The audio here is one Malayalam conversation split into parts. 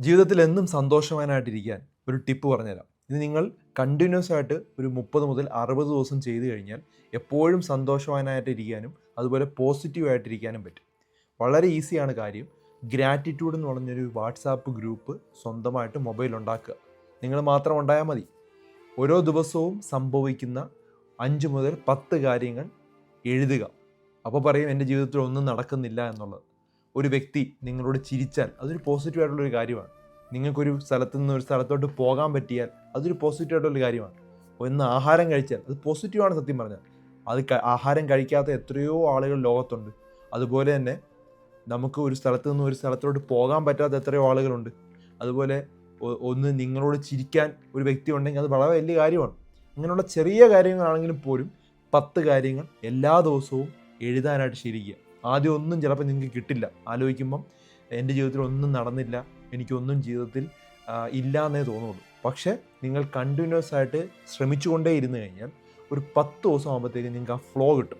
ജീവിതത്തിൽ എന്നും സന്തോഷവാനായിട്ടിരിക്കാൻ ഒരു ടിപ്പ് പറഞ്ഞുതരാം. ഇത് നിങ്ങൾ കണ്ടിന്യൂസ് ആയിട്ട് ഒരു മുപ്പത് മുതൽ അറുപത് ദിവസം ചെയ്തു കഴിഞ്ഞാൽ എപ്പോഴും സന്തോഷവാനായിട്ടിരിക്കാനും അതുപോലെ പോസിറ്റീവ് ആയിട്ടിരിക്കാനും പറ്റും. വളരെ ഈസിയാണ് കാര്യം. ഗ്രാറ്റിറ്റ്യൂഡ് എന്ന് പറഞ്ഞൊരു വാട്സാപ്പ് ഗ്രൂപ്പ് സ്വന്തമായിട്ട് മൊബൈൽ ഉണ്ടാക്കുക. നിങ്ങൾ മാത്രം ഉണ്ടായാൽ മതി. ഓരോ ദിവസവും സംഭവിക്കുന്ന അഞ്ച് മുതൽ പത്ത് കാര്യങ്ങൾ എഴുതുക. അപ്പോൾ പറയും എന്റെ ജീവിതത്തിൽ ഒന്നും നടക്കുന്നില്ല എന്നുള്ളത്. ഒരു വ്യക്തി നിങ്ങളോട് ചിരിച്ചാൽ അതൊരു പോസിറ്റീവ് ആയിട്ടുള്ളൊരു കാര്യമാണ്. നിങ്ങൾക്കൊരു സ്ഥലത്തു നിന്ന് ഒരു സ്ഥലത്തോട്ട് പോകാൻ പറ്റിയാൽ അതൊരു പോസിറ്റീവ് ആയിട്ടുള്ള കാര്യമാണ്. ഒന്ന് ആഹാരം കഴിച്ചാൽ അത് പോസിറ്റീവാണ് സത്യം പറഞ്ഞാൽ. അത് ആഹാരം കഴിക്കാത്ത എത്രയോ ആളുകൾ ലോകത്തുണ്ട്. അതുപോലെ തന്നെ നമുക്ക് ഒരു സ്ഥലത്ത് നിന്ന് ഒരു സ്ഥലത്തോട്ട് പോകാൻ പറ്റാത്ത എത്രയോ ആളുകളുണ്ട്. അതുപോലെ ഒന്ന് നിങ്ങളോട് ചിരിക്കാൻ ഒരു വ്യക്തി ഉണ്ടെങ്കിൽ അത് വളരെ വലിയ കാര്യമാണ്. അങ്ങനെയുള്ള ചെറിയ കാര്യങ്ങളാണെങ്കിലും പോലും പത്ത് കാര്യങ്ങൾ എല്ലാ ദിവസവും എഴുതാനായിട്ട് ശീലിക്കുക. ആദ്യം ഒന്നും ചിലപ്പോൾ നിങ്ങൾക്ക് കിട്ടില്ല. ആലോചിക്കുമ്പം എന്റെ ജീവിതത്തിൽ ഒന്നും നടന്നില്ല. എനിക്കൊന്നും ജീവിതത്തിൽ ഇല്ല എന്നേ തോന്നുള്ളൂ. പക്ഷേ നിങ്ങൾ കണ്ടിന്യൂസ് ആയിട്ട് ശ്രമിച്ചുകൊണ്ടേ ഇരുന്ന് കഴിഞ്ഞാൽ ഒരു പത്ത് ദിവസം ആകുമ്പോഴത്തേക്കും നിങ്ങൾക്ക് ആ ഫ്ലോ കിട്ടും.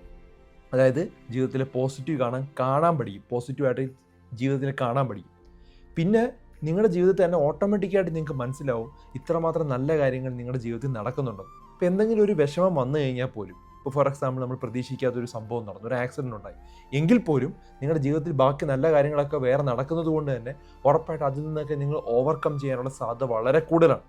അതായത് ജീവിതത്തിലെ പോസിറ്റീവ് കാണാൻ കാണാൻ പഠിക്കും. പോസിറ്റീവായിട്ട് ജീവിതത്തിനെ കാണാൻ പഠിക്കും. പിന്നെ നിങ്ങളുടെ ജീവിതത്തിൽ തന്നെ ഓട്ടോമാറ്റിക്കായിട്ട് നിങ്ങൾക്ക് മനസ്സിലാവും ഇത്രമാത്രം നല്ല കാര്യങ്ങൾ നിങ്ങളുടെ ജീവിതത്തിൽ നടക്കുന്നുണ്ടോ ഇപ്പോൾ എന്തെങ്കിലും ഒരു വിഷമം വന്നു കഴിഞ്ഞാൽ പോലും ഇപ്പോൾ ഫോർ എക്സാമ്പിൾ നമ്മൾ പ്രതീക്ഷിക്കാത്ത ഒരു സംഭവം നടന്നു. ഒരു ആക്സിഡന്റ് ഉണ്ടായി. എങ്കിൽ പോലും നിങ്ങളുടെ ജീവിതത്തിൽ ബാക്കി നല്ല കാര്യങ്ങളൊക്കെ വേറെ നടക്കുന്നത് കൊണ്ട് തന്നെ ഉറപ്പായിട്ട് അതിൽ നിന്നൊക്കെ നിങ്ങൾ ഓവർകം ചെയ്യാനുള്ള സാധ്യത വളരെ കൂടുതലാണ്.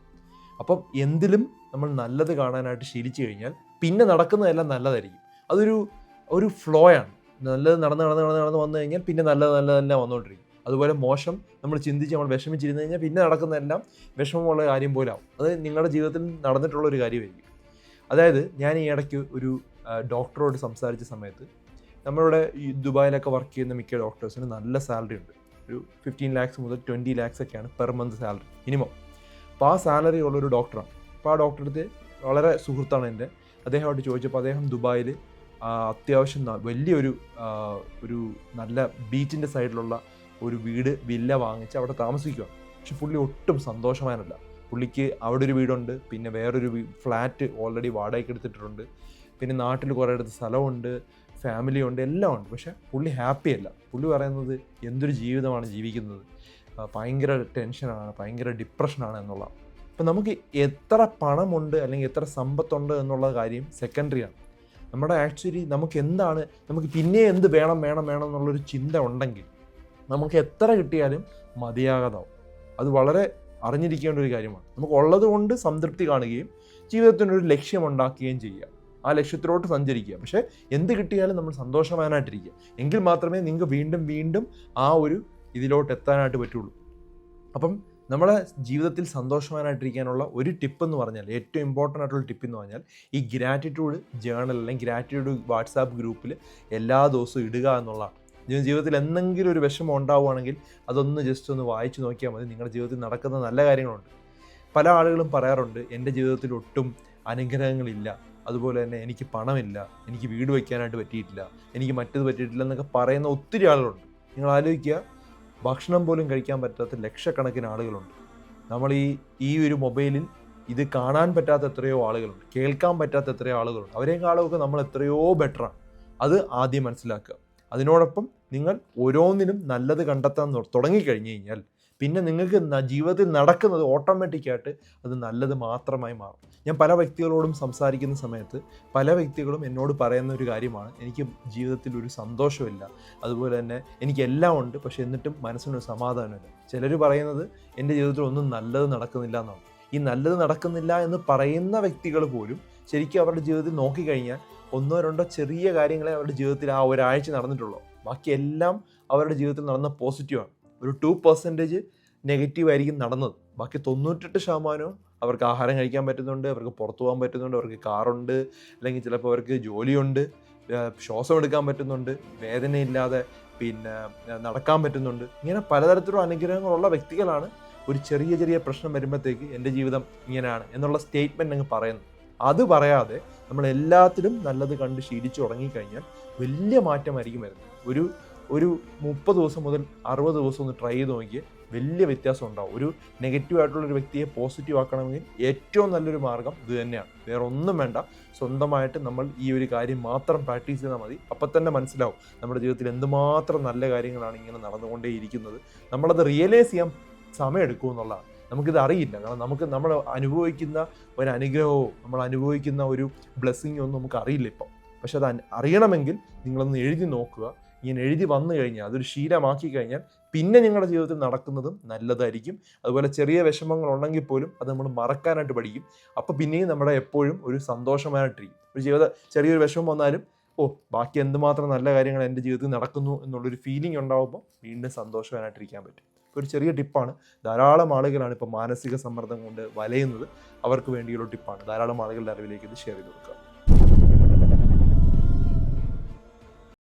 അപ്പം എന്തിലും നമ്മൾ നല്ലത് കാണാനായിട്ട് ശീലിച്ചു കഴിഞ്ഞാൽ പിന്നെ നടക്കുന്നതെല്ലാം നല്ലതായിരിക്കും. അതൊരു ഒരു ഫ്ലോ ആണ്. നല്ലത് നടന്ന് നടന്ന് നടന്ന് നടന്ന് വന്നു കഴിഞ്ഞാൽ പിന്നെ നല്ലത് നല്ലതെല്ലാം വന്നുകൊണ്ടിരിക്കും. അതുപോലെ മോശം നമ്മൾ ചിന്തിച്ച് നമ്മൾ വിഷമിച്ചിരുന്നു കഴിഞ്ഞാൽ പിന്നെ നടക്കുന്നതെല്ലാം വിഷമമുള്ള കാര്യം പോലാവും അത് നിങ്ങളുടെ ജീവിതത്തിൽ നടന്നിട്ടുള്ള ഒരു കാര്യമായിരിക്കും. അതായത് ഞാൻ ഈ ഇടയ്ക്ക് ഒരു ഡോക്ടറോട് സംസാരിച്ച സമയത്ത് നമ്മളിവിടെ ഈ ദുബായിലൊക്കെ വർക്ക് ചെയ്യുന്ന മിക്ക ഡോക്ടേഴ്സിന് നല്ല സാലറി ഉണ്ട്. ഒരു ഫിഫ്റ്റീൻ ലാക്സ് മുതൽ ട്വന്റി ലാക്സ് ഒക്കെയാണ് പെർ മന്ത് സാലറി മിനിമം അപ്പോൾ ആ സാലറി ഉള്ളൊരു ഡോക്ടറാണ് അപ്പോൾ ആ ഡോക്ടറെ അടുത്ത് വളരെ സുഹൃത്താണ് എന്റെ. അദ്ദേഹമായിട്ട് ചോദിച്ചപ്പോൾ അദ്ദേഹം ദുബായിൽ അത്യാവശ്യം വലിയൊരു ഒരു നല്ല ബീച്ചിന്റെ സൈഡിലുള്ള ഒരു വീട് വില്ല വാങ്ങിച്ച് അവിടെ താമസിക്കുകയാണ് പക്ഷെ പുള്ളി ഒട്ടും സന്തോഷവാനല്ല പുള്ളിക്ക് അവിടെ ഒരു വീടുണ്ട് പിന്നെ വേറൊരു ഫ്ലാറ്റ് ഓൾറെഡി വാടകയ്ക്ക് എടുത്തിട്ടുണ്ട് പിന്നെ നാട്ടിൽ കുറേ അടുത്ത് സ്ഥലമുണ്ട് ഫാമിലി ഉണ്ട് എല്ലാം ഉണ്ട്. പക്ഷേ പുള്ളി ഹാപ്പി അല്ല. പുള്ളി പറയുന്നത് എന്തൊരു ജീവിതമാണ് ജീവിക്കുന്നത്. ഭയങ്കര ടെൻഷനാണ് ഭയങ്കര ഡിപ്രഷനാണ് എന്നുള്ള. അപ്പം നമുക്ക് എത്ര പണമുണ്ട് അല്ലെങ്കിൽ എത്ര സമ്പത്തുണ്ട് എന്നുള്ള കാര്യം സെക്കൻഡറിയാണ് നമ്മുടെ ആക്ച്വലി നമുക്ക് എന്താണ് നമുക്ക് പിന്നെ എന്ത് വേണം വേണം വേണം എന്നുള്ളൊരു ചിന്ത ഉണ്ടെങ്കിൽ നമുക്ക് എത്ര കിട്ടിയാലും മതിയാകാതാവും. അത് വളരെ അറിഞ്ഞിരിക്കേണ്ട ഒരു കാര്യമാണ്. നമുക്ക് ഉള്ളത് കൊണ്ട് സംതൃപ്തി കാണുകയും ജീവിതത്തിനൊരു ലക്ഷ്യമുണ്ടാക്കുകയും ചെയ്യുക. ആ ലക്ഷ്യത്തിലോട്ട് സഞ്ചരിക്കുക. പക്ഷേ എന്ത് കിട്ടിയാലും നമ്മൾ സന്തോഷവാനായിട്ടിരിക്കുക. എങ്കിൽ മാത്രമേ നിങ്ങൾക്ക് വീണ്ടും വീണ്ടും ആ ഒരു ഇതിലോട്ട് എത്താനായിട്ട് പറ്റുള്ളൂ. അപ്പം നമ്മളെ ജീവിതത്തിൽ സന്തോഷവാനായിട്ടിരിക്കാനുള്ള ഒരു ടിപ്പ് എന്ന് പറഞ്ഞാൽ ഏറ്റവും ഇമ്പോർട്ടന്റ് ആയിട്ടുള്ള ടിപ്പ് എന്ന് പറഞ്ഞാൽ ഈ ഗ്രാറ്റിറ്റ്യൂഡ് ജേണൽ അല്ലെങ്കിൽ ഗ്രാറ്റിറ്റ്യൂഡ് വാട്സാപ്പ് ഗ്രൂപ്പിൽ എല്ലാ ദിവസവും ഇടുക എന്നുള്ളതാണ്. ജീവിതത്തിൽ എന്തെങ്കിലും ഒരു വിഷമം ഉണ്ടാവുകയാണെങ്കിൽ അതൊന്ന് ജസ്റ്റ് ഒന്ന് വായിച്ചു നോക്കിയാൽ മതി. നിങ്ങളുടെ ജീവിതത്തിൽ നടക്കുന്ന നല്ല കാര്യങ്ങളുണ്ട്. പല ആളുകളും പറയാറുണ്ട് എന്റെ ജീവിതത്തിൽ ഒട്ടും അനുഗ്രഹങ്ങളില്ല. അതുപോലെ തന്നെ എനിക്ക് പണമില്ല. എനിക്ക് വീട് വയ്ക്കാനായിട്ട് പറ്റിയിട്ടില്ല. എനിക്ക് മറ്റത് പറ്റിയിട്ടില്ല എന്നൊക്കെ പറയുന്ന ഒത്തിരി ആളുകളുണ്ട്. നിങ്ങൾ ആലോചിക്കുക ഭക്ഷണം പോലും കഴിക്കാൻ പറ്റാത്ത ലക്ഷക്കണക്കിന് ആളുകളുണ്ട്. നമ്മൾ ഈ ഈ ഒരു മൊബൈലിൽ ഇത് കാണാൻ പറ്റാത്ത എത്രയോ ആളുകളുണ്ട്. കേൾക്കാൻ പറ്റാത്ത എത്രയോ ആളുകളുണ്ട്. അവരെക്കാളൊക്കെ നമ്മൾ എത്രയോ ബെറ്ററാണ് അത് ആദ്യം മനസ്സിലാക്കുക. അതിനോടൊപ്പം നിങ്ങൾ ഓരോന്നിനും നല്ലത് കണ്ടെത്താൻ തുടങ്ങിക്കഴിഞ്ഞു കഴിഞ്ഞാൽ പിന്നെ നിങ്ങൾക്ക് ജീവിതത്തിൽ നടക്കുന്നത് ഓട്ടോമാറ്റിക്കായിട്ട് അത് നല്ലത് മാത്രമായി മാറും. ഞാൻ പല വ്യക്തികളോടും സംസാരിക്കുന്ന സമയത്ത് പല വ്യക്തികളും എന്നോട് പറയുന്ന ഒരു കാര്യമാണ് എനിക്ക് ജീവിതത്തിൽ ഒരു സന്തോഷമില്ല. അതുപോലെ തന്നെ എനിക്കെല്ലാം ഉണ്ട് പക്ഷേ എന്നിട്ടും മനസ്സിനൊരു സമാധാനമില്ല. ചിലർ പറയുന്നത് എന്റെ ജീവിതത്തിൽ ഒന്നും നല്ലത് നടക്കുന്നില്ല എന്നാണ്. ഈ നല്ലത് നടക്കുന്നില്ല എന്ന് പറയുന്ന വ്യക്തികൾ പോലും ശരിക്കും അവരുടെ ജീവിതത്തിൽ നോക്കിക്കഴിഞ്ഞാൽ ഒന്നോ രണ്ടോ ചെറിയ കാര്യങ്ങളെ അവരുടെ ജീവിതത്തിൽ ആ ഒരാഴ്ച നടന്നിട്ടുള്ളൂ. ബാക്കി എല്ലാം അവരുടെ ജീവിതത്തിൽ നടന്ന പോസിറ്റീവാണ് ഒരു ടു പെർസെന്റേജ് നെഗറ്റീവ് ആയിരിക്കും നടന്നത്. ബാക്കി തൊണ്ണൂറ്റെട്ട് ശതമാനവും അവർക്ക് ആഹാരം കഴിക്കാൻ പറ്റുന്നുണ്ട് അവർക്ക് പുറത്തു പോകാൻ പറ്റുന്നുണ്ട് അവർക്ക് കാറുണ്ട് അല്ലെങ്കിൽ ചിലപ്പോൾ അവർക്ക് ജോലിയുണ്ട് ശ്വാസം എടുക്കാൻ പറ്റുന്നുണ്ട് വേദനയില്ലാതെ പിന്നെ നടക്കാൻ പറ്റുന്നുണ്ട്. ഇങ്ങനെ പലതരത്തിലുള്ള അനുഗ്രഹങ്ങളുള്ള വ്യക്തികളാണ് ഒരു ചെറിയ ചെറിയ പ്രശ്നം വരുമ്പോഴത്തേക്ക് എന്റെ ജീവിതം ഇങ്ങനെയാണ് എന്നുള്ള സ്റ്റേറ്റ്മെന്റ് അങ്ങ് പറയുന്നു. അത് പറയാതെ നമ്മൾ എല്ലാത്തിലും നല്ലത് കണ്ട് ശീലിച്ചു തുടങ്ങിക്കഴിഞ്ഞാൽ വലിയ മാറ്റമായിരിക്കും വരുന്നത്. ഒരു ഒരു മുപ്പത് ദിവസം മുതൽ അറുപത് ദിവസം ഒന്ന് ട്രൈ ചെയ്ത് നോക്കിയാൽ വലിയ വ്യത്യാസം ഉണ്ടാവും. ഒരു നെഗറ്റീവ് ആയിട്ടുള്ള ഒരു വ്യക്തിയെ പോസിറ്റീവ് ആക്കണമെങ്കിൽ ഏറ്റവും നല്ലൊരു മാർഗം ഇത് തന്നെയാണ്. വേറെ ഒന്നും വേണ്ട. സ്വന്തമായിട്ട് നമ്മൾ ഈ ഒരു കാര്യം മാത്രം പ്രാക്ടീസ് ചെയ്താൽ മതി. അപ്പം തന്നെ മനസ്സിലാവും നമ്മുടെ ജീവിതത്തിൽ എന്തുമാത്രം നല്ല കാര്യങ്ങളാണ് ഇങ്ങനെ നടന്നുകൊണ്ടേയിരിക്കുന്നത്. നമ്മളത് റിയലൈസ് ചെയ്യാൻ സമയമെടുക്കുമെന്നുള്ളതാണ് നമുക്കിത് അറിയില്ല. കാരണം നമുക്ക് നമ്മൾ അനുഭവിക്കുന്ന ഒരു അനുഗ്രഹമോ നമ്മൾ അനുഭവിക്കുന്ന ഒരു ബ്ലെസ്സിങ്ങോ ഒന്നും നമുക്ക് അറിയില്ല ഇപ്പം. പക്ഷെ അത് അറിയണമെങ്കിൽ നിങ്ങളൊന്ന് എഴുതി നോക്കുക. ഇങ്ങനെ എഴുതി വന്നു കഴിഞ്ഞാൽ അതൊരു ശീലമാക്കി കഴിഞ്ഞാൽ പിന്നെ നിങ്ങളുടെ ജീവിതത്തിൽ നടക്കുന്നതും നല്ലതായിരിക്കും. അതുപോലെ ചെറിയ വിഷമങ്ങൾ ഉണ്ടെങ്കിൽ പോലും അത് നമ്മൾ മറക്കാനായിട്ട് പഠിക്കും. അപ്പോൾ പിന്നെയും നമ്മുടെ എപ്പോഴും ഒരു സന്തോഷമായിട്ടിരിക്കും. ഒരു ജീവിത ചെറിയൊരു വിഷമം വന്നാലും ഓ ബാക്കി എന്തുമാത്രം നല്ല കാര്യങ്ങൾ എന്റെ ജീവിതത്തിൽ നടക്കുന്നു എന്നുള്ളൊരു ഫീലിംഗ് ഉണ്ടാകുമ്പോൾ വീണ്ടും സന്തോഷവാനായിട്ടിരിക്കാൻ പറ്റും. ഒരു ചെറിയ ടിപ്പാണ്. ധാരാളം ആളുകളാണ് ഇപ്പോൾ മാനസിക സമ്മർദ്ദം കൊണ്ട് വലയുന്നത്. അവർക്ക് വേണ്ടിയുള്ള ടിപ്പാണ്. ധാരാളം ആളുകളുടെ അറിവിലേക്ക് ഇത് ഷെയർ ചെയ്ത് കൊടുക്കുക.